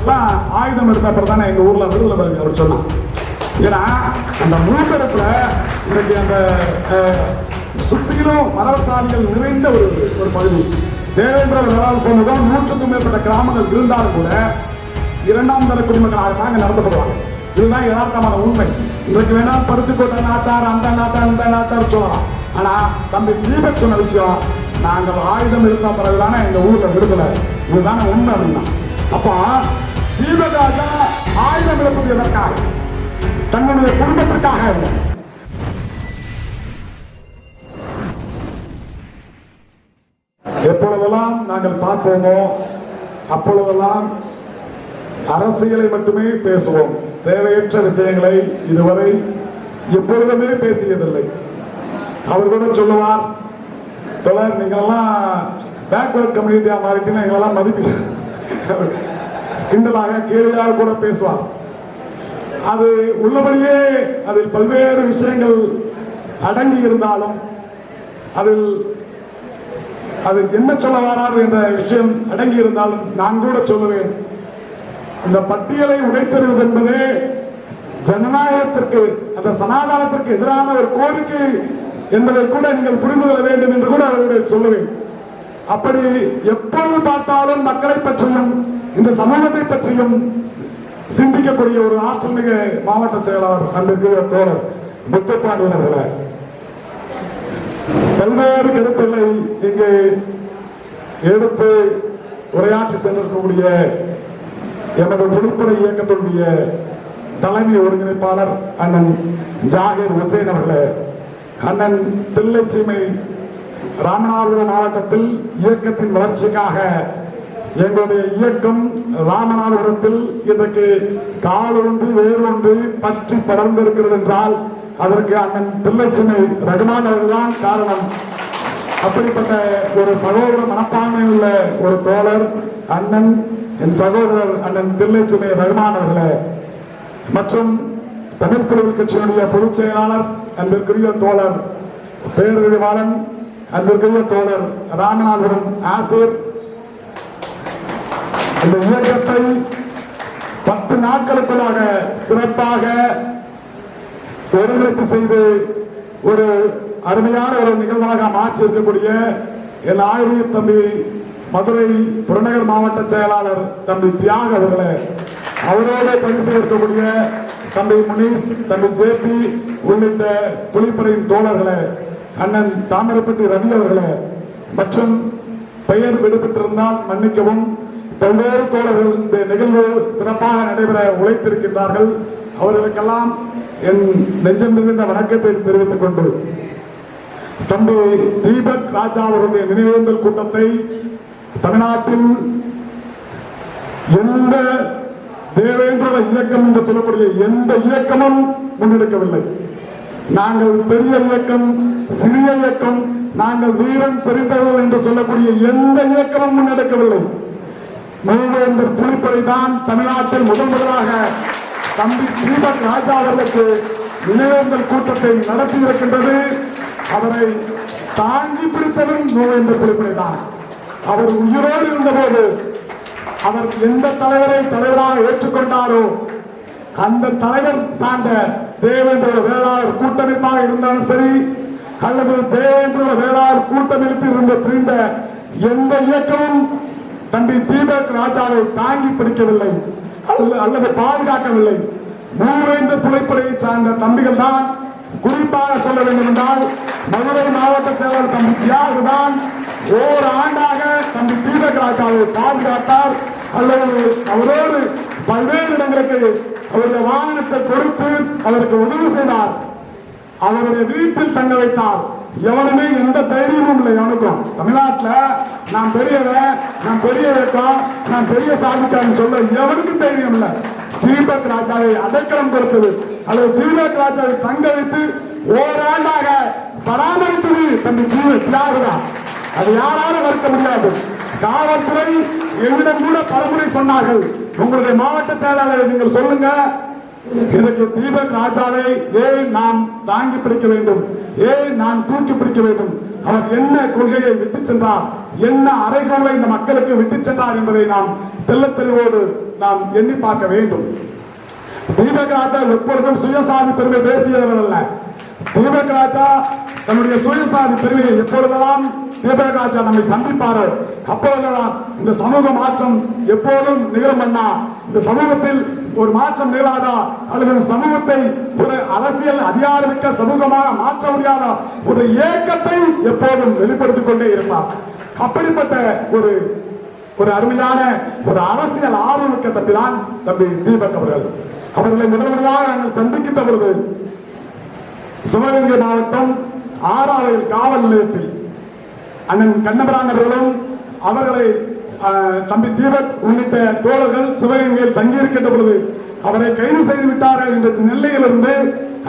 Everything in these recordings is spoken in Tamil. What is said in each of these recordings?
எல்லாம் ஆயுதம் எடுத்த அப்புறம் தானே எங்க ஊர்ல விடுதலை பிறகு அவர் சொன்னான் ஏன்னா அந்த மூக்கடத்துல இன்னைக்கு அந்த சுற்றிலும் சுத்திலும் மரவசாலிகள் நிறைந்த ஒரு ஒரு பகுதி. தேவேந்திர வேளாண் சொன்னதும் நூற்றுக்கும் மேற்பட்ட கிராமங்கள் இருந்தாலும் கூட இரண்டாம் தர குடிமக்களாக தான் இங்க நடத்தப்படுவாங்க. இதுதான் யதார்த்தமான உண்மை. இன்றைக்கு வேணா பருத்திக்கோட்டை நாட்டார் அந்த நாட்டார் இந்த நாட்டார் சொல்லலாம். ஆனா தம்பி தீபக் சொன்ன விஷயம் நாங்கள் ஆயுதம் இருந்த பிறகுதானே எங்க ஊர்ல விடுதலை. இதுதானே உண்மை அப்படின்னா. அப்போ ஜீவராஜா ஆயுதம் எடுப்பது தன்னுடைய குடும்பத்திற்காக எப்பொழுதெல்லாம் நாங்கள் பார்ப்போமோ அப்பொழுதெல்லாம் அரசியலை மட்டுமே பேசுவோம். தேவையற்ற விஷயங்களை இதுவரை எப்பொழுதுமே பேசியதில்லை. அவர் கூட சொல்லுவார் தொடர் நீங்கெல்லாம் பேக்வர்ட் கம்யூனிட்டியா மாறிட்டு எங்களெல்லாம் மதிப்பீங்க கிண்டலாக கேள்வியாக கூட பேசுவார் அது உள்ளபடியே அதில் பல்வேறு விஷயங்கள் அடங்கி இருந்தாலும் அதில் அது என்ன சொல்ல வரார் என்ற விஷயம் அடங்கி இருந்தாலும் நான் கூட சொல்லுவேன். இந்த பட்டியலை உடைத்தெறிவது என்பது ஜனநாயகத்திற்கு அந்த சனாதானத்திற்கு எதிரான ஒரு கோரிக்கை என்பதை கூட நீங்கள் புரிந்து கொள்ள வேண்டும் என்று கூட அவர்களை சொல்லுவேன். அப்படி எப்பொழுது பார்த்தாலும் மக்களை பற்றியும் இந்த சமூகத்தை பற்றியும் சிந்திக்கக்கூடிய ஒரு ஆற்றல் மிக மாவட்ட செயலாளர் அன்பிற்கு தோழர் முத்தப்பாண்டியன் பல்வேறு கருத்துக்களை இங்கே எடுத்து உரையாற்றி சென்றிருக்கக்கூடிய எமது விடுப்படை இயக்கத்தினுடைய தலைமை ஒருங்கிணைப்பாளர் அண்ணன் ஜாகிர் ஹுசேன் அவர்களே. அண்ணன் தில்லைச்சீமை ராமநாதபுரம் மாவட்டத்தில் இயக்கத்தின் வளர்ச்சிக்காக எங்களுடைய இயக்கம் ராமநாதபுரத்தில் இன்றைக்கு காலொன்று வேறொன்று பற்றி படர்ந்திருக்கிறது என்றால் அதற்கு அண்ணன் பிள்ளைச்சினை ரகுமான் அவர்கள்தான் காரணம். அப்படிப்பட்ட ஒரு சகோதர மனப்பான்மை உள்ள ஒரு தோழர் அண்ணன் என் சகோதரர் அண்ணன் பிள்ளைச்சினை ரகுமான் அவர்களே. மற்றும் தமிழ் குழுவில் கட்சியினுடைய பொதுச் செயலாளர் அன்பிற்குரிய தோழர் பேரறிவாளன் அன்பிற்குரிய தோழர் ராமநாதபுரம் ஆசிர் இந்த இயக்கத்தை பத்து நாட்களுக்குள்ளாக சிறப்பாக ஒருங்கிணைப்பு செய்து ஒரு அருமையான ஒரு நிகழ்வாக மாற்றி இருக்கக்கூடிய என் ஆயுத தம்பி மதுரை புறநகர் மாவட்ட செயலாளர் தம்பி தியாக அவர்களை அவரோட பணி செய்திருக்கக்கூடிய தம்பி முனீஷ் தம்பி ஜேபி உள்ளிட்ட புலிப்படையின் தோழர்களை அண்ணன் தாமரைப்பட்டி ரவி அவர்களை மற்றும் பெயர் விடுபட்டிருந்தால் மன்னிக்கவும். பல்வேறு தோழர்கள் இந்த நிகழ்வு சிறப்பாக நடைபெற உழைத்திருக்கின்றார்கள். அவர்களுக்கெல்லாம் என் நெஞ்சம் நிறைந்த வணக்கத்தை தெரிவித்துக் கொண்டு தம்பி தீபக் ராஜா அவருடைய நினைவேந்தல் கூட்டத்தை தமிழ்நாட்டில் எந்த தேவேந்திர இயக்கம் என்று சொல்லக்கூடிய எந்த இயக்கமும் முன்னெடுக்கவில்லை. நாங்கள் பெரிய இயக்கம் சிறிய இயக்கம் நாங்கள் வீரன் செறிந்தவர்கள் என்று சொல்லக்கூடிய எந்த இயக்கமும் முன்னெடுக்கவில்லை. மூவேந்தர் புலிப்படை தான் தமிழ்நாட்டில் முதன் முதலாக தம்பி தீபக் ராஜா அவர்களுக்கு நினைவேந்தல் கூட்டத்தை நடத்தி இருக்கின்றது அவரை தாங்கி பிடித்ததும் மூவேந்தர் புலிப்படை தான். அவர் உயிரோடு இருந்தபோது அவர் எந்த தலைவரை தலைவராக ஏற்றுக்கொண்டாரோ அந்த தலைவர் சார்ந்த தேவேந்திர வேளாளர் கூட்டமைப்பாக இருந்தாலும் சரி அல்லது தேவேந்திர வேளாளர் கூட்டமைப்பில் இருந்த பிரிந்த எந்த இயக்கமும் தம்பி தீபக் ராஜாவை தாங்கி பிடிக்கவில்லை. அல்லது பாதுகாக்கவில்லை. மூவேந்து புலைப்படையை சார்ந்த தம்பிகள் தான் குறிப்பாக சொல்ல வேண்டும் என்றால் மதுரை மாவட்ட செயலர் தம்பி தியாகுதான் ஓர் ஆண்டாக தம்பி தீபக் ராஜாவை பாதுகாத்தார். அல்லது அவரோடு பல்வேறு இடங்களுக்கு அவருடைய வாகனத்தை கொடுத்து அவருக்கு உதவி செய்தார். அவருடைய வீட்டில் தங்க வைத்தார். எவனுமே எந்த தைரியமும் இல்லை எவனுக்கும் தமிழ்நாட்டில் நான் பெரியவன் நான் பெரிய இயக்கம் நான் பெரிய சாதிக்காரன் சொல்ல எவனுக்கும் தைரியம் இல்லை. தீபக் ராஜாவை அடைக்கலம் கொடுத்தது. அல்லது தீபக் ராஜாவை தங்க வைத்து ஓராண்டாக பராமரித்தது தன்னை ஜீவன் தியாகுதான் அது யாராலும் மறுக்க முடியாது. காவல்துறை என்னிடம் கூட பலமுறை சொன்னார்கள். உங்களுடைய மாவட்ட செயலாளரை நீங்கள் சொல்லுங்க. இதற்கு தீபக் ராஜாவை ஏன் நாம் தாங்கி பிடிக்க வேண்டும்? ஏன் நாம் தூக்கி பிடிக்க வேண்டும்? அவர் என்ன கொள்கையை விட்டு சென்றார்? என்ன அறைகூலை இந்த மக்களுக்கு விட்டு சென்றார் என்பதை நாம் தெல்ல தெளிவோடு நாம் எண்ணி பார்க்க வேண்டும். தீபக் ராஜா எப்பொழுதும் சுயசாதி பெருமை பேசியவர் அல்ல. தீபக் ராஜா தன்னுடைய சுயசாதி பெருமையை எப்பொழுதெல்லாம் தீபக் நம்மை சந்திப்பாரோ? அப்போதுதான் இந்த சமூக மாற்றம் எப்போதும் நிகழும் அண்ணா இந்த சமூகத்தில் ஒரு மாற்றம் நிகழாதா? அல்லது சமூகத்தை ஒரு அரசியல் அதிகாரமிக்க சமூகமாக மாற்ற முடியாத? ஒரு ஏக்கத்தை எப்போதும் வெளிப்படுத்திக் கொண்டே இருப்பார். அப்படிப்பட்ட ஒரு ஒரு அருமையான ஒரு அரசியல் ஆர்வமிக்க தம்பி தான் தம்பி தீபக் அவர்கள். அவர்களை முதல் முதலாக நாங்கள் சந்திக்கின்ற பொழுது சிவகங்கை மாவட்டம் ஆறாவது காவல் நிலையத்தில் அண்ணன் கண்ணபரான் அவர்களும் அவர்களை தம்பி தீபக் உள்ளிட்ட தோழர்கள் சிவகங்கையில் தங்கியிருக்கின்ற பொழுது அவரை கைது செய்து விட்டார்கள் என்ற நிலையிலிருந்து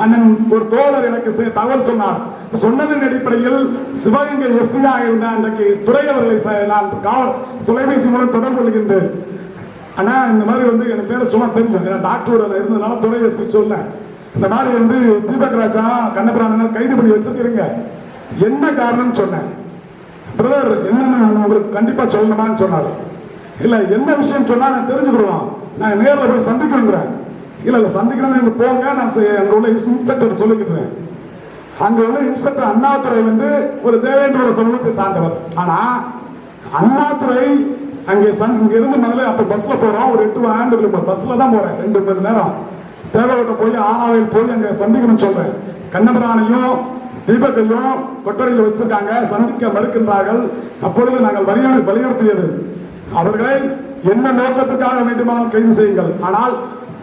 அண்ணன் ஒரு தோழர் எனக்கு தகவல் சொன்னார். சொன்னதன் அடிப்படையில் சிவகங்கை எஸ்பியாக இருந்த அன்றைக்கு துறை அவர்களை நான் காவல் தொலைபேசி மூலம் தொடர்பு கொள்கின்றேன். ஆனா இந்த மாதிரி வந்து எனக்கு பேர சும்மா தெரியும் ஏன்னா டாக்டர் இருந்ததுனால துறை எஸ்பி சொன்னேன் இந்த மாதிரி வந்து தீபக் ராஜா கண்ணபிராமணன் கைது பண்ணி வச்சிருக்கிறீங்க. என்ன காரணம்னு சொன்னேன். பிரதர் என்னன்னு உங்களுக்கு கண்டிப்பா சொல்லணுமான்னு சொன்னார். இல்ல என்ன விஷயம் சொன்னா நான் தெரிஞ்சுக்கிடுவோம் நான் நேரில் போய் சந்திக்கிறேன் இல்ல இல்ல சந்திக்கணும் போங்க நான் அங்க உள்ள இன்ஸ்பெக்டர் சொல்லிக்கிட்டேன் அங்க உள்ள இன்ஸ்பெக்டர் அண்ணாதுரை வந்து ஒரு தேவேந்திர சமூகத்தை சார்ந்தவர். ஆனா அண்ணாதுரை அங்கே சந் இங்க இருந்து முதல்ல அப்ப பஸ்ல போறோம். ஒரு எட்டு ஆண்டு கிலோமீட்டர் பஸ்ல தான் போறேன். ரெண்டு மணி நேரம். தேவைப்பட்ட போய் ஆனாவில் போய் அங்க சந்திக்கணும்னு சொல்றேன். கண்ணபிரானையும் தீபத்தையும் கொட்டரையில் வச்சிருக்காங்க சந்திக்க மறுக்கின்றார்கள். அப்பொழுது நாங்கள் வலியுறு- வலியுறுத்தியது. அவர்களை என்ன நோக்கத்துக்காக வேண்டுமானால் கைது செய்யுங்கள். ஆனால்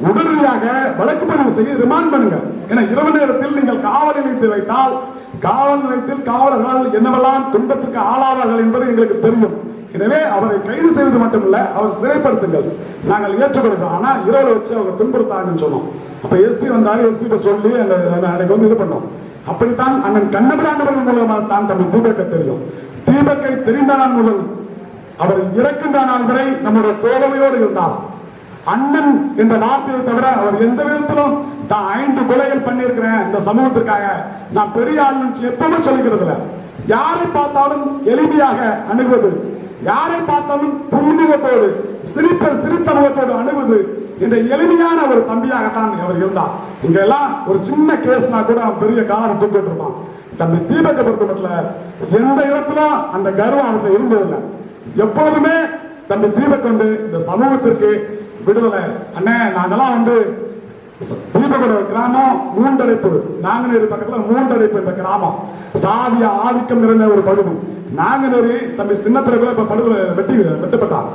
உடனடியாக வழக்கு பதிவு செய்ய ரிமாண்ட் பண்ணுங்க. ஏன்னா இரவு நேரத்தில் நீங்கள் காவல் நிலையத்தில் வைத்தால் காவல் நிலையத்தில் காவலர்கள் என்னவெல்லாம் துன்பத்துக்கு ஆளாவார்கள் என்பது எங்களுக்கு தெரியும். எனவே அவரை கைது செய்வது மட்டுமல்ல அவர் சிறைப்படுத்துங்கள். நாங்கள் ஏற்றுக்கொள்கிறோம். ஆனா இரவு வச்சு அவங்க துன்புறுத்தாங்கன்னு சொன்னோம். அப்ப எஸ்பி வந்தாரு எஸ்பி சொல்லி அந்த அந்த அன்னைக்கு வந்து இது பண்ணோம். அப்படித்தான் அண்ணன் கண்ணபிராண்டவர்கள் மூலமாக தான் தம்பி தீபக்கை தெரியும். தீபக்கை தெரிந்தானால் முதல் அவர் இறக்கின்ற நாள் வரை நம்முடைய தோழமையோடு இருந்தார். அண்ணன் என்ற வார்த்தையை தவிர அவர் எந்த விதத்திலும் தான் ஐந்து கொலைகள் பண்ணியிருக்கிறேன் இந்த சமூகத்திற்காக நான் பெரிய ஆளுன்னு எப்பவுமே சொல்லிக்கிறது இல்லை யாரை பார்த்தாலும் எளிமையாக அணுகுவது யாரை பார்த்தாலும் புன்முகத்தோடு சிரித்த சிரித்த முகத்தோடு அணுகுவது என்ற எளிமையான ஒரு தம்பியாகத்தான் அவர் இருந்தார். இங்க எல்லாம் ஒரு சின்ன கேஸ்னா கூட அவன் பெரிய காலம் தூக்கிட்டு இருப்பான். தம்பி தீபத்தை பொறுத்த மட்டும் எந்த இடத்துல அந்த கர்வம் அவர்கிட்ட இருந்ததில்லை. எப்பொழுதுமே தம்பி தீபக் வந்து இந்த சமூகத்திற்கு விடுதலை. அண்ணே நாங்கெல்லாம் வந்து தீபகோட கிராமம் மூன்றடைப்பு. நாங்குநேரி பக்கத்துல மூன்றடைப்பு இந்த கிராமம். சாதிய ஆதிக்கம் நிறைந்த ஒரு பகுதி. நாங்குநேரி தம்பி சின்னத்துல கூட இப்ப படுகொலை வெட்டி வெட்டப்பட்டான்.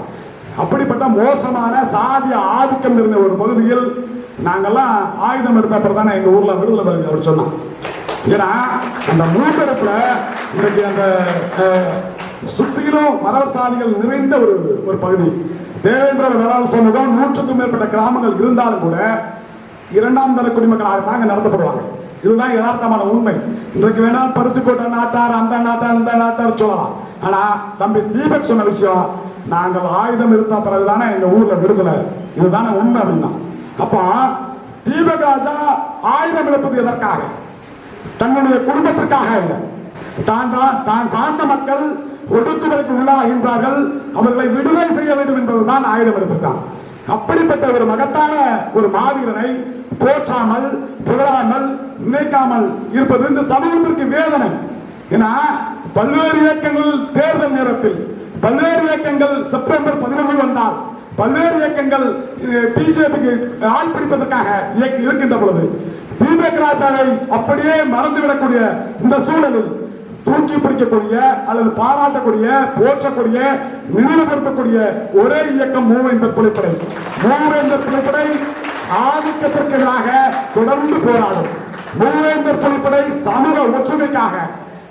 அப்படிப்பட்ட மோசமான சாதி ஆதிக்கம் இருந்த ஒரு பகுதியில் நாங்கெல்லாம் ஆயுதம் எடுத்த தானே எங்க ஊர்ல விடுதலை பெறுங்க அவர் சொன்னான் ஏன்னா அந்த மூத்தரப்புல இன்னைக்கு அந்த அஹ், சுத்திலும் மரவர் சாதிகள் நிறைந்த ஒரு ஒரு பகுதி. தேவேந்திர வேளாண் சமூகம் நூற்றுக்கும் மேற்பட்ட கிராமங்கள் இருந்தாலும் கூட இரண்டாம் தர குடிமக்களாக தாங்க நடத்தப்படுவாங்க. இதுதான் யதார்த்தமான உண்மை. இன்றைக்கு வேணால் பருத்திக்கோட்டை நாட்டார் அந்த நாட்டார் இந்த நாட்டார் சொல்லலாம். ஆனா தம்பி தீபக் சொன்ன விஷயம் நாங்கள் ஆயுதம் இருந்த பிறகுதானே எங்க ஊர்ல விடுதலை. இதுதானே உண்மை அப்படின்னா. அப்ப தீபக் ராஜா ஆயுதம் எடுப்பது எதற்காக? தன்னுடைய குடும்பத்திற்காக இல்லை. தான் தான் தான் சார்ந்த மக்கள் ஒடுக்குமுறைக்கு உள்ளாகின்றார்கள். அவர்களை விடுதலை செய்ய வேண்டும் என்பதுதான் ஆயுதம் எடுத்திருக்கான் அப்படிப்பட்ட ஒரு மகத்தான ஒரு மாவீரனை போற்றாமல் புகழாமல் நினைக்காமல் இருப்பது இந்த சமூகத்திற்கு வேதனை. ஏன்னா பல்வேறு இயக்கங்கள் தேர்தல் நேரத்தில் பல்வேறு இயக்கங்கள் செப்டம்பர் பதினொன்று வந்தால் பல்வேறு இயக்கங்கள் பிஜேபிக்கு ஆள் பிடிப்பதற்காக இயக்கி இருக்கின்ற பொழுது தீபக் ராஜாவை அப்படியே மறந்துவிடக்கூடிய இந்த சூழலில் தூக்கி பிடிக்கக்கூடிய அல்லது பாராட்டக்கூடிய போற்றக்கூடிய நினைவுபடுத்தக்கூடிய ஒரே இயக்கம் மூவேந்தர் புலிப்படை. மூவேந்தர் புலிப்படை ஆதிக்கத்திற்கு எதிராக தொடர்ந்து போராடும். மூவேந்தர் புலிப்படை சமூக ஒற்றுமைக்காக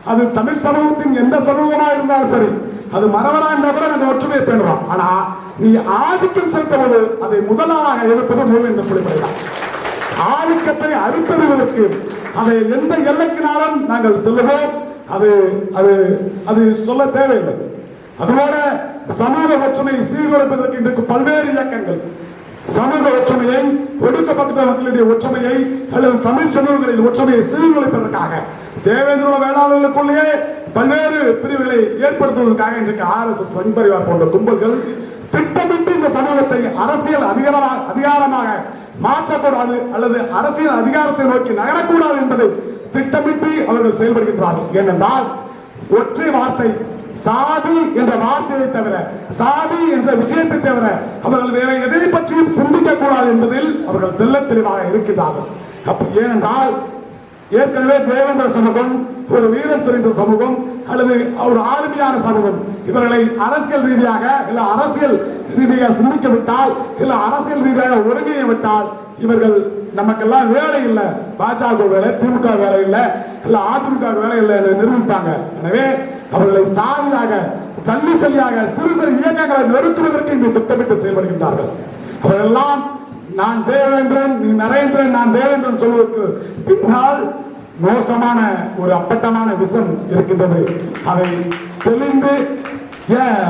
அது தமிழ் சமூகத்தின் எந்த சமூகமாக இருந்தாலும் சரி அது மரவரா கூட அந்த ஒற்றுமையை பேணுவான் ஆனா நீ ஆதிக்கம் செலுத்துவது அதை முதலாக எடுப்பது நூல் புலிப்படை தான் ஆதிக்கத்தை அறுத்தறிவதற்கு அதை எந்த எல்லைக்கினாலும் நாங்கள் செல்லுவோம். அது அது அது சொல்ல தேவையில்லை. அதுபோல சமூக ஒற்றுமை சீர்குலைப்பதற்கு இன்றைக்கு பல்வேறு இயக்கங்கள். சமூக ஒற்றுமையை ஒடுக்கப்பட்ட மக்களுடைய ஒற்றுமையை அல்லது தமிழ் சமூகங்களில் ஒற்றுமையை சீர்குலைப்பதற்காக தேவேந்திர வேளாளர்களுக்குள்ளேயே பல்வேறு பிரிவுகளை ஏற்படுத்துவதற்காக இன்றைக்கு ஆர் எஸ் எஸ் சனிபரிவார் போன்ற கும்பல்கள் திட்டமிட்டு இந்த சமூகத்தை அரசியல் அதிகாரமாக அதிகாரமாக மாற்றக்கூடாது அல்லது அரசியல் அதிகாரத்தை நோக்கி நகரக்கூடாது என்பதை திட்டமிட்டு அவர்கள் செயல்படுகின்றார்கள். ஏனென்றால் ஒற்றை வார்த்தை சாதி என்ற வார்த்தையை தவிர சாதி என்ற விஷயத்தை தவிர அவர்கள் வேற எதை பற்றியும் சிந்திக்க கூடாது என்பதில் அவர்கள் தெல்ல தெளிவாக இருக்கின்றார்கள். அப்ப ஏனென்றால் ஏற்கனவே தேவேந்திர சமூகம் ஒரு வீரம் செறிந்த சமூகம் அல்லது ஒரு ஆளுமையான சமூகம். இவர்களை அரசியல் ரீதியாக இல்ல அரசியல் ரீதியாக சிந்திக்க விட்டால் இல்ல அரசியல் ரீதியாக ஒருங்கிய விட்டால் இவர்கள் நமக்கெல்லாம் வேலை இல்லை. பாஜக வேலை திமுக வேலை இல்லை இல்ல அதிமுக வேலை இல்லை என்று எனவே அவர்களை சாதியாக சல்லி சல்லியாக சிறு சிறு இயக்கங்களை நிறுத்துவதற்கு இங்கு திட்டமிட்டு செயல்படுகின்றார்கள். அவர்களெல்லாம் நான் தேவேந்திரன் நீ நரேந்திரன் நான் தேவேந்திரன் சொல்வதற்கு பின்னால் மோசமான ஒரு அப்பட்டமான விஷம் இருக்கின்றது. அதை தெளிந்து ஏன்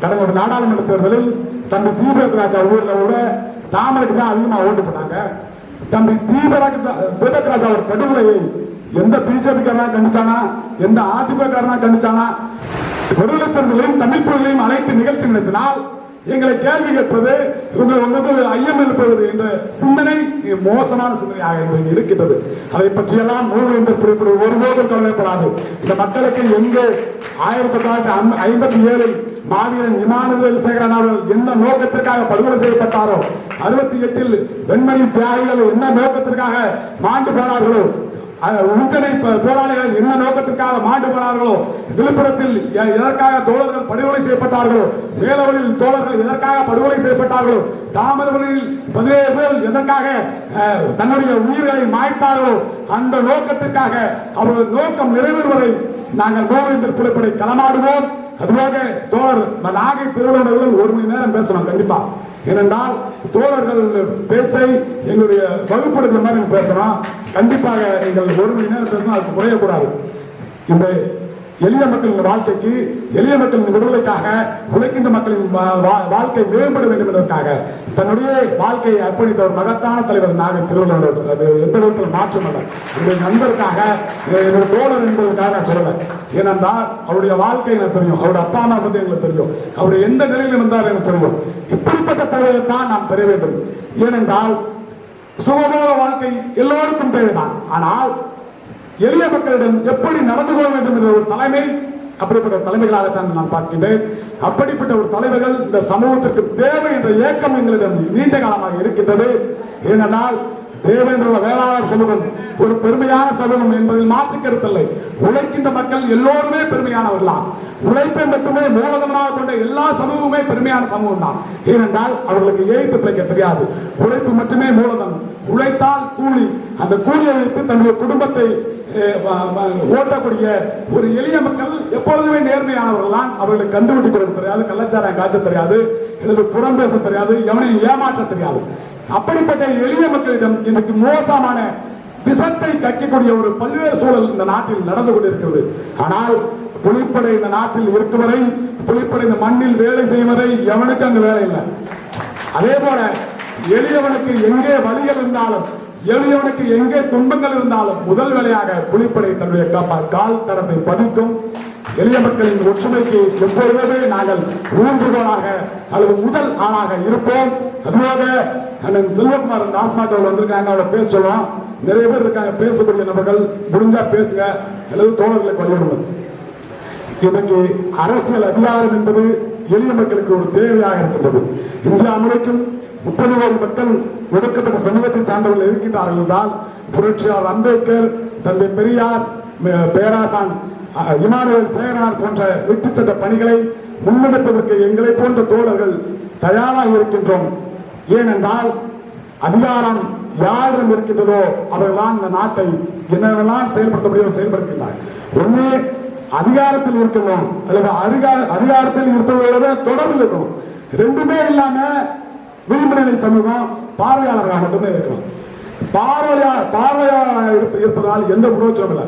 கடந்த ஒரு நாடாளுமன்ற தேர்தலில் தம்பி தீபக் ராஜா ஊரில் கூட தாமரைக்கு தான் அதிகமாக ஓட்டு போட்டாங்க. தம்பி தீபராஜ் தீபக் ராஜா ஒரு படுகொலையை எந்த பிஜேபிக்காரனா கண்டிச்சானா எந்த அதிமுக காரனா கண்டிச்சானா தொழிலச்சர்களையும் தமிழ் பொருளையும் அனைத்து நிகழ்ச்சி நடத்தினால் எங்களை கேள்வி கேட்பது உங்கள் உங்களுக்கு ஐயம் எழுப்புவது என்ற சிந்தனை மோசமான சிந்தனையாக இருக்கின்றது. அதை பற்றியெல்லாம் நூல் என்று குறிப்பிட ஒருபோதும் கவலைப்படாது. இந்த மக்களுக்கு எங்கே ஆயிரத்தி தொள்ளாயிரத்தி ஐம்பத்தி ஏழில் மாவீரன் இமானுவேல் சேகரன் அவர்கள் என்ன நோக்கத்திற்காக படுகொலை செய்யப்பட்டாரோ அறுபத்தி எட்டில் வெண்மணி தியாகிகள் என்ன நோக்கத்திற்காக மாண்டு போனார்களோ அஹ், போராளிகள் என்ன நோக்கத்திற்காக மாண்டு போனார்களோ விழுப்புரத்தில் எதற்காக தோழர்கள் படுகொலை செய்யப்பட்டார்களோ வேலவரில் தோழர்கள் எதற்காக படுகொலை செய்யப்பட்டார்களோ தாமிரபரணியில் பதினேழு பேர் எதற்காக தன்னுடைய உயிர்களை மாய்த்தார்களோ அந்த நோக்கத்திற்காக அவர்கள் நோக்கம் நிறைவேறுவதை நாங்கள் கோவிந்தர் குழுப்படை களமாடுவோம். அதுபோக தோழர் நாகை திருவள்ளுவர்கள் ஒரு மணி நேரம் பேசணும் கண்டிப்பா. ஏனென்றால் தோழர்கள் பேச்சை எங்களுடைய வகுப்படுகிற மாதிரி பேசணும். கண்டிப்பாக நீங்கள் ஒரு மணி நேரம் பேசினா அதுக்கு குறையக்கூடாது. இந்த எளிய மக்களின் வாழ்க்கைக்கு எளிய மக்களின் விடுதலைக்காக உழைக்கின்ற மக்களின் வா- வாழ்க்கை மேம்பட வேண்டும் என்பதற்காக தன்னுடைய வாழ்க்கையை அர்ப்பணித்த ஒரு மகத்தான தலைவர் நாகை திருவள்ளுவர் அது எந்த விதத்தில் மாற்றம் அல்ல. என்னுடைய நண்பருக்காக என்னுடைய தோழர் என்பதற்காக நான் சொல்லுவேன் ஏனென்றால் அவருடைய வாழ்க்கை எனக்கு தெரியும். அவருடைய அப்பா அம்மா பற்றி எங்களுக்கு தெரியும். அவர் எந்த நிலையில் இருந்தார் எனக்கு தெரியும். இப்படிப்பட்ட தலைவரை தான் நாம் பெற வேண்டும். ஏனென்றால் சுகபோக வாழ்க்கை எல்லோருக்கும் தேவைதான். ஆனால் எளிய மக்களிடம் எப்படி நடந்து கொள்ள வேண்டும் என்ற ஒரு தலைமை அப்படிப்பட்ட தலைமைகளாகத்தான் நான் பார்க்கின்றேன். அப்படிப்பட்ட ஒரு தலைவர்கள் இந்த சமூகத்திற்கு தேவை என்ற ஏக்கம் எங்களிடம் நீண்ட காலமாக இருக்கின்றது. ஏனென்றால் தேவேந்திர வேளாளர் சமூகம் ஒரு பெருமையான சமூகம் என்பதில் மாற்று கருத்தில்லை. உழைக்கின்ற மக்கள் எல்லோருமே பெருமையானவர்களாம் உழைப்பை மட்டுமே மூலதனமாக கொண்ட எல்லா சமூகமே பெருமையான சமூகம் தான் ஏனென்றால் அவர்களுக்கு எழுத்து பிழைக்க தெரியாது. உழைப்பு மட்டுமே மூலதனம். உழைத்தால் கூலி. அந்த கூலியை வைத்து தன்னுடைய குடும்பத்தை ஓட்டக்கூடிய ஒரு எளிய மக்கள் எப்பொழுதுமே நேர்மையானவர்கள் தான் அவர்களுக்கு கண்டுபிடிக்கிறது கொடுக்க தெரியாது கள்ளச்சாராயம் காய்ச்ச தெரியாது எனது புறம் பேச தெரியாது எவனையும் ஏமாற்ற தெரியாது. அப்படிப்பட்ட எளிய மக்களிடம் இன்றைக்கு மோசமான விஷத்தை கக்கக்கூடிய ஒரு பல்வேறு சூழல் இந்த நாட்டில் நடந்து கொண்டிருக்கிறது. ஆனால் புலிப்படை இந்த நாட்டில் இருக்கும் வரை புலிப்படை இந்த மண்ணில் வேலை செய்யும் வரை எவனுக்கு அங்கு வேலை இல்லை? அதே போல எளியவனுக்கு எங்கே வழிகள் இருந்தாலும் எளியவனுக்கு எங்கே துன்பங்கள் இருந்தாலும் முதல் வேலையாக புலிப்படை தன்னுடைய கால் தரத்தை பதிக்கும் எளிய மக்களின் ஒற்றுமைக்கு எப்பொழுதுமே நாங்கள் ஊன்றுகோளாக அல்லது முதல் ஆளாக இருப்போம். அதுவாக அண்ணன் செல்வகுமார் டாஸ்மாக் வந்திருக்காங்க அவரை பேச சொல்லலாம். நிறைய பேர் இருக்காங்க பேசக்கூடிய நபர்கள் முடிஞ்சா பேசுங்க. அல்லது தோழர்களை கொள்ளிடுங்க இன்றைக்கு அரசியல் அதிகாரம் என்பது எளிய மக்களுக்கு ஒரு தேவையாக இருக்கின்றது. இந்தியா முழுக்கும் முப்பது கோடி மக்கள் ஒடுக்கப்பட்ட சமூகத்தை சார்ந்தவர்கள் இருக்கின்றார்கள் என்றால் புரட்சியாளர் அம்பேத்கர் தந்தை பெரியார் பேராசான் இமானுவேல் சேகரனார் போன்ற விட்டுச் சென்ற பணிகளை முன்னெடுப்பதற்கு எங்களை போன்ற தோழர்கள் தயாராக இருக்கின்றோம். ஏனென்றால் அதிகாரம் யாரிடம் இருக்கின்றதோ அவர்கள்தான் இந்த நாட்டை என்னவெல்லாம் செயல்படுத்த முடியும் செயல்படுத்தினார் ஒண்ணு அதிகாரத்தில் இருக்கணும் அல்லது அதிகாரத்தில் இருப்பவர்களோட தொடர்பில் இருக்கணும். ரெண்டுமே இல்லாம விளிம்பின சமூகம் பார்வையாளர்களாக மட்டுமே இருக்கணும் பார்வையாளர் பார்வையாளராக இருப்பதால் எந்த புரோச்சனம் இல்லை.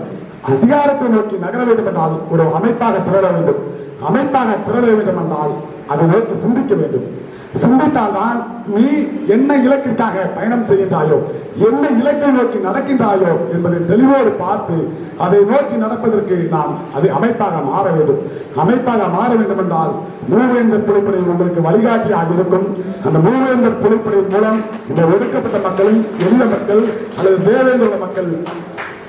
அதிகாரத்தை நோக்கி நகர வேண்டும் என்றால் ஒரு அமைப்பாக திரள வேண்டும். அமைப்பாக திரள வேண்டும் என்றால் அதை நோக்கி சிந்திக்க வேண்டும். சிந்தித்தால்தான் நீ என்ன இலக்கிற்காக பயணம் செய்கின்றாயோ என்ன இலக்கை நோக்கி நடக்கின்றாயோ என்பதை தெளிவோடு பார்த்து அதை நோக்கி நடப்பதற்கு நாம் அதை அமைப்பாக மாற வேண்டும். அமைப்பாக மாற வேண்டும் என்றால் மூவேந்தர் புலிப்படை உங்களுக்கு வழிகாட்டியாக இருக்கும். அந்த மூவேந்தர் புலிப்படை மூலம் இந்த ஒடுக்கப்பட்ட மக்கள் எளிய மக்கள் அல்லது தேவேந்திர மக்கள்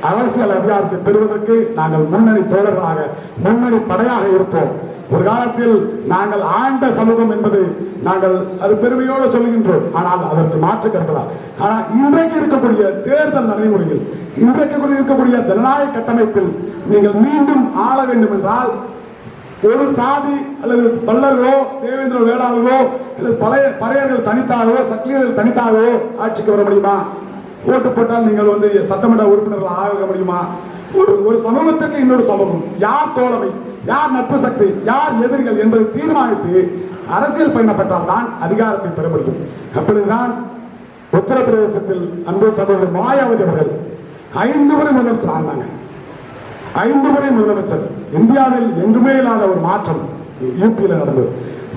அரசியல் அதிகாரத்தை பெறுவதற்கு நாங்கள் முன்னணி தோழர்களாக முன்னணி படையாக இருப்போம். ஒரு காலத்தில் நாங்கள் ஆண்ட சமூகம் என்பது நாங்கள் அது பெருமையோடு சொல்லுகின்றோம் ஆனால் அதற்கு மாற்று கருத்தலா ஆனால் இன்றைக்கு இருக்கக்கூடிய தேர்தல் நடைமுறையில் இன்றைக்கு இருக்கக்கூடிய ஜனநாயக கட்டமைப்பில் நீங்கள் மீண்டும் ஆள வேண்டும் என்றால் ஒரு சாதி அல்லது பல்லர்களோ தேவேந்திர வேளாளர்களோ அல்லது பழைய பறையர்கள் தனித்தாகவோ சக்லியர்கள் தனித்தாகவோ ஆட்சிக்கு வர முடியுமா? ஓட்டு போட்டால் நீங்கள் வந்து சட்டமன்ற உறுப்பினர்கள் ஆக முடியுமா? ஒரு ஒரு சமூகத்துக்கு இன்னொரு சமூகம். யார் தோழமை? யார் நட்பு சக்தி? யார் எதிரிகள் என்பதை தீர்மானித்து அரசியல் பயணப்பட்டால் தான் அதிகாரத்தை பெற முடியும். அப்படிதான் உத்தரப்பிரதேசத்தில் அன்பு சகோதரர் மாயாவதி அவர்கள் ஐந்து முறை முதலமைச்சர் ஆனாங்க. ஐந்து முறை முதலமைச்சர். இந்தியாவில் எங்குமே இல்லாத ஒரு மாற்றம். யூபியில் நடந்தது.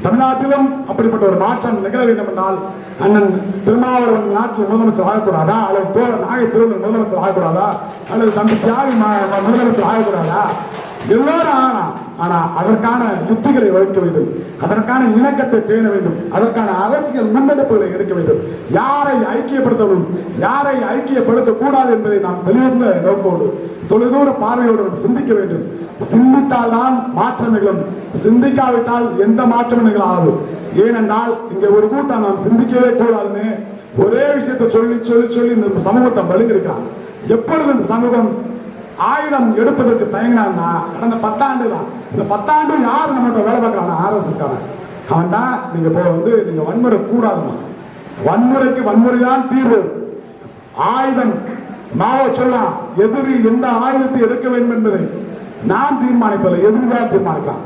தமிழ்நாட்டிலும் அப்படிப்பட்ட ஒரு மாற்றம் நிகழ வேண்டும் என்றால் அண்ணன் திருமாவளவன் நாட்டில் முதலமைச்சர் ஆகக்கூடாதா? அல்லது தோழர் நாகை திருவள்ளூர் முதலமைச்சர் ஆகக்கூடாதா? அல்லது தம்பி தியாகி முதலமைச்சர் ஆகக்கூடாதா? எல்லோரும் ஆகலாம் ஆனா அதற்கான யுத்திகளை வகுக்க வேண்டும். அதற்கான இணக்கத்தை பேண வேண்டும். அதற்கான அரசியல் முன்னெடுப்புகளை எடுக்க வேண்டும். யாரை ஐக்கியப்படுத்தவும் யாரை ஐக்கியப்படுத்த கூடாது என்பதை நாம் தெளிவுந்த நோக்கோடு தொலைதூர பார்வையோடு சிந்திக்க வேண்டும். சிந்தித்தால் தான் மாற்றம் நிகழும். சிந்திக்காவிட்டால் எந்த மாற்றமும் நிகழாது. ஏனென்றால் இங்க ஒரு கூட்டம் நாம் சிந்திக்கவே கூடாதுன்னு ஒரே விஷயத்தை சொல்லி சொல்லி சொல்லி இந்த சமூகத்தை பலுங்கெடுக்கிறான் எப்பொழுது இந்த சமூகம் ஆயுதம் எடுப்பதற்கு தயங்கினான்னா கடந்த பத்தாண்டு தான் இந்த பத்தாண்டு யார் நம்மகிட்ட வேலை பார்க்கறான் ஆர்எஸ்எஸ் காரன் அவன் தான் நீங்க இப்போ வந்து நீங்க வன்முறை கூடாதுமா வன்முறைக்கு வன்முறை தான் தீர்வு. ஆயுதம் மாவோ சொல்லலாம் எதிரி எந்த ஆயுதத்தை எடுக்க வேண்டும் என்பதை நான் தீர்மானிப்பதில்லை எதிரி தான் தீர்மானிக்கலாம்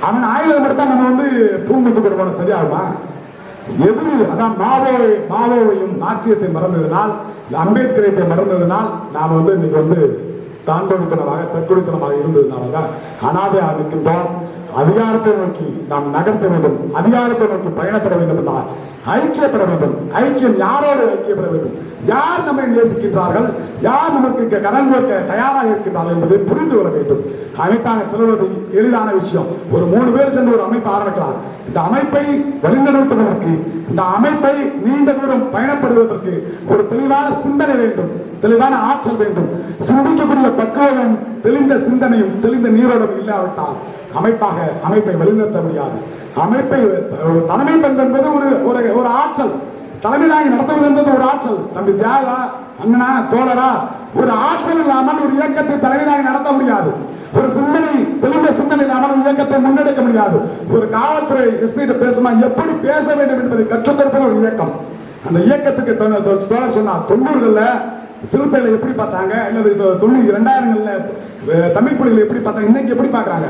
அவன் ஆயுதம் எடுத்தா நம்ம வந்து பூங்குத்து கொடுக்கணும் சரியாகுமா? எது அதான் மாவோவை மாவோவையும் நாச்சியத்தை மறந்ததினால் அம்பேத்கரத்தை மறந்ததினால் நாம் வந்து இன்னைக்கு வந்து தாண்டொடுத்தனமாக தற்கொடுத்தனமாக இருந்ததுனால அனாதையாக இருக்கின்றோம் அதிகாரத்தை நோக்கி நாம் நகர்த்த வேண்டும். அதிகாரத்தை நோக்கி பயணப்பட வேண்டும் என்றால் ஐக்கியப்பட வேண்டும். ஐக்கியம் யாரோடு ஐக்கியப்பட வேண்டும்? யார் நம்மை நேசிக்கின்றார்கள்? யார் நமக்கு கடன் கொடுக்க தயாராக இருக்கின்றார்கள் என்பதை புரிந்து கொள்ள வேண்டும். அமைப்பாக பெறுவது எளிதான விஷயம். ஒரு மூணு பேர் சென்று ஒரு அமைப்பு ஆரம்பிக்கலாம். இந்த அமைப்பை வழிநடத்துவதற்கு இந்த அமைப்பை நீண்ட தூரம் பயணப்படுவதற்கு ஒரு தெளிவான சிந்தனை வேண்டும். தெளிவான ஆற்றல் வேண்டும். சிந்திக்கக்கூடிய பக்குவமும் தெளிந்த சிந்தனையும் தெளிந்த நீரோடும் இல்லாவிட்டால் அமைப்பாக அமைப்பை வழிநிறுத்த முடியாது. அமைப்பை தலைமை பண்பு என்பது ஒரு ஒரு ஒரு ஆற்றல். தலைமை தாங்கி நடத்துவது என்பது ஒரு ஆற்றல். தம்பி தியாகா அண்ணனா தோழரா ஒரு ஆற்றல் இல்லாமல் ஒரு இயக்கத்தை தலைமை நடத்த முடியாது. ஒரு சிந்தனை தெளிந்த சிந்தனை இல்லாமல் ஒரு இயக்கத்தை முன்னெடுக்க முடியாது. ஒரு காவல்துறை எஸ்பி பேசுமா எப்படி பேச வேண்டும் என்பதை கற்றுத் கொடுப்பது ஒரு இயக்கம். அந்த இயக்கத்துக்கு தோழர் சொன்னா தொண்ணூறுகள்ல சிறுத்தைகளை எப்படி பார்த்தாங்க? அல்லது தொண்ணூறு இரண்டாயிரங்கள்ல தமிழ் புலிகளை எப்படி பார்த்தாங்க? இன்னைக்கு எப்படி பார்க்குறாங்க?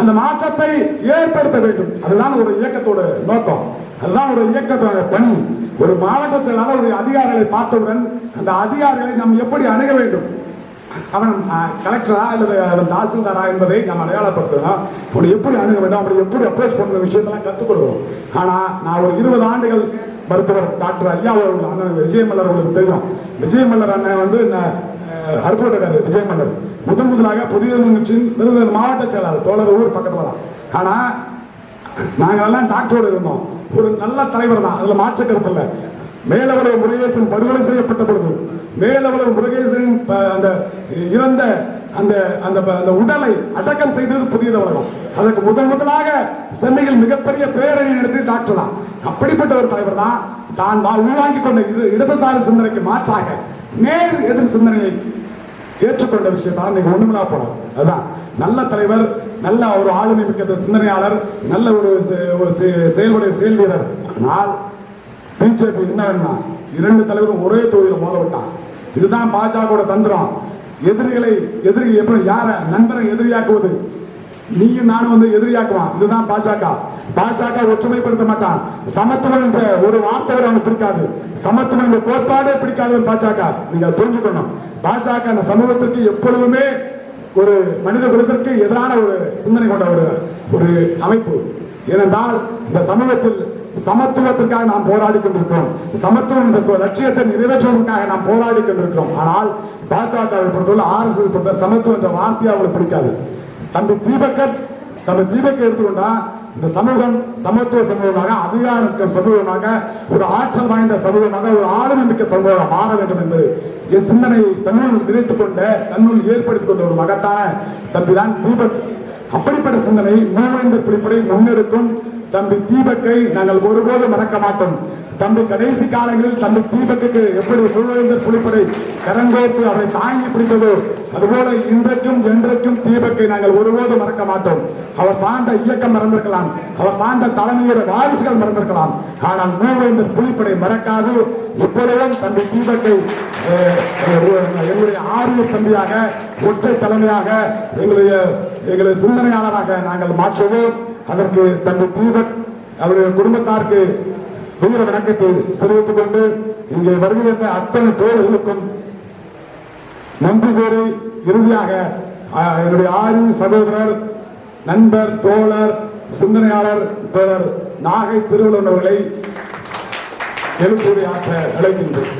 அந்த மாற்றத்தை ஏற்படுத்த வேண்டும். அதுதான் ஒரு இயக்கத்தோட நோக்கம். அதுதான் ஒரு இயக்கத்தோட பணி. ஒரு மாவட்ட செயலாளர் ஒரு அதிகாரிகளை பார்த்தவுடன் அந்த அதிகாரிகளை நாம் எப்படி அணுக வேண்டும்? அவன் கலெக்டரா அல்லது அவன் தாசில்தாரா என்பதை நாம் அடையாளப்படுத்தணும். அவனை எப்படி அணுக வேண்டும்? அவனை எப்படி அப்ரோச் பண்ணுற விஷயத்தெல்லாம் கற்றுக்கொள்வோம் ஆனால் நான் ஒரு இருபது ஆண்டுகள் மருத்துவர் டாக்டர் ஐயா அவர்கள் அண்ணன் விஜயமல்லர் அவர்களுக்கு தெரியும். விஜயமல்லர் அண்ணன் வந்து அற்புதம் விஜய் மன்னர் முதன் முதலாக புதிய கட்சியின் மாவட்ட செயலாளர் தோழர் ஊர் பக்கத்தில் தான். ஆனா நாங்கள் எல்லாம் டாக்டரோட இருந்தோம். ஒரு நல்ல தலைவர் தான். அதுல மாற்ற கருத்து இல்ல. மேலவளவு முருகேசன் படுகொலை செய்யப்பட்ட பொழுது மேலவளவு முருகேசன் அந்த இறந்த அந்த அந்த அந்த உடலை அடக்கம் செய்தது புதிய உலகம் அதற்கு முதன் முதலாக சென்னையில் மிகப்பெரிய பேரணி நடத்தி டாக்டர் தான். அப்படிப்பட்ட ஒரு தலைவர் தான் தான் உள்வாங்கிக் கொண்ட இரு- இடதுசாரி சிந்தனைக்கு மாற்றாக நேர் எதிர் சிந்தனையை ஏற்றுக்கொண்ட விஷயத்தான் நீங்க ஒண்ணுமில்லா போலாம் அதுதான். நல்ல தலைவர் நல்ல ஒரு ஆளுமை மிக்க சிந்தனையாளர் நல்ல ஒரு செ- ஒரு செ- செயல்படைய செயல் வீரர். ஆனால் பிஜேபி என்ன இரண்டு தலைவரும் ஒரே தொகுதியில் மோத விட்டான் இதுதான் பாஜக தந்திரம். எதிரிகளை எதிரி எப்படி யார நண்பரை எதிரியாக்குவது? நீயும் நானும் வந்து எதிரியாக்குவான் இதுதான் பாஜக. பாஜக ஒற்றுமைப்படுத்த மாட்டான். சமத்துவம் என்ற ஒரு வார்த்தை அவனுக்கு பிடிக்காது. சமத்துவம் என்ற கோட்பாடே பிடிக்காது பாஜக. நீங்க அதை புரிஞ்சுக்கணும். பாஜக அந்த சமூகத்திற்கு எப்பொழுதுமே ஒரு மனித குலத்திற்கு எதிரான ஒரு சிந்தனை கொண்ட ஒரு ஒரு அமைப்பு. ஏனென்றால் இந்த சமூகத்தில் சமத்துவத்திற்காக நாம் போராடி கொண்டிருக்கிறோம். சமத்துவம் என்ற லட்சியத்தை நிறைவேற்றுவதற்காக நாம் போராடி கொண்டிருக்கிறோம். ஆனால் பாஜகவை பொறுத்தவரை ஆர் எஸ் சமத்துவம் என்ற வார்த்தையை அவங்களுக்கு பிடிக்காது. தம்பி தீபக்கர் தம்பி தீபக்கை எடுத்துக்கொண்டா இந்த சமூகம் சமத்துவ சமூகமாக அதிகார சமூகமாக ஒரு ஆற்றல் வாய்ந்த சமூகமாக ஒரு ஆளுமை மிக்க சமூகம் மாற வேண்டும் என்று என் சிந்தனையை தன்னுள் விதைத்துக் கொண்ட தன்னுள் ஏற்படுத்திக் கொண்ட ஒரு மகத்தான தம்பிதான் தீபக். அப்படிப்பட்ட சிந்தனை மூவேந்தர் பிடிப்படை முன்னெடுக்கும் தம்பி தீபக்கை நாங்கள் ஒருபோதும் மறக்க மாட்டோம். தம்பி கடைசி காலங்களில் தம்பி தீபத்துக்கு எப்படி மூவேந்தர் புலிப்படை கரங்கோத்து அவரை தாங்கி பிடித்ததோ அதுபோல இன்றைக்கும் என்றைக்கும் தீபக்கை நாங்கள் ஒருபோதும் மறக்க மாட்டோம். அவர் சார்ந்த இயக்கம் மறந்திருக்கலாம். அவர் சார்ந்த தலைமையோட வாரிசுகள் மறந்திருக்கலாம். ஆனால் மூவேந்தர் புலிப்படை மறக்காது. இப்பொழுதும் தம்பி தீபக்கை எங்களுடைய ஆரிய தம்பியாக ஒற்றை தலைமையாக எங்களுடைய எங்களுடைய சிந்தனையாளராக நாங்கள் மாற்றுவோம். அதற்கு தம்பி தீபக் அவருடைய குடும்பத்தாருக்கு வீர வணக்கத்தை தெரிவித்துக் கொண்டு இங்கே வருகின்ற அத்தனை தோழர்களுக்கும் நன்றி கூறி இறுதியாக என்னுடைய ஆறு சகோதரர் நண்பர் தோழர் சிந்தனையாளர் தோழர் நாகை திருவள்ளுவன் அவர்களை எழுத்துரை ஆற்ற அழைக்கின்றேன்.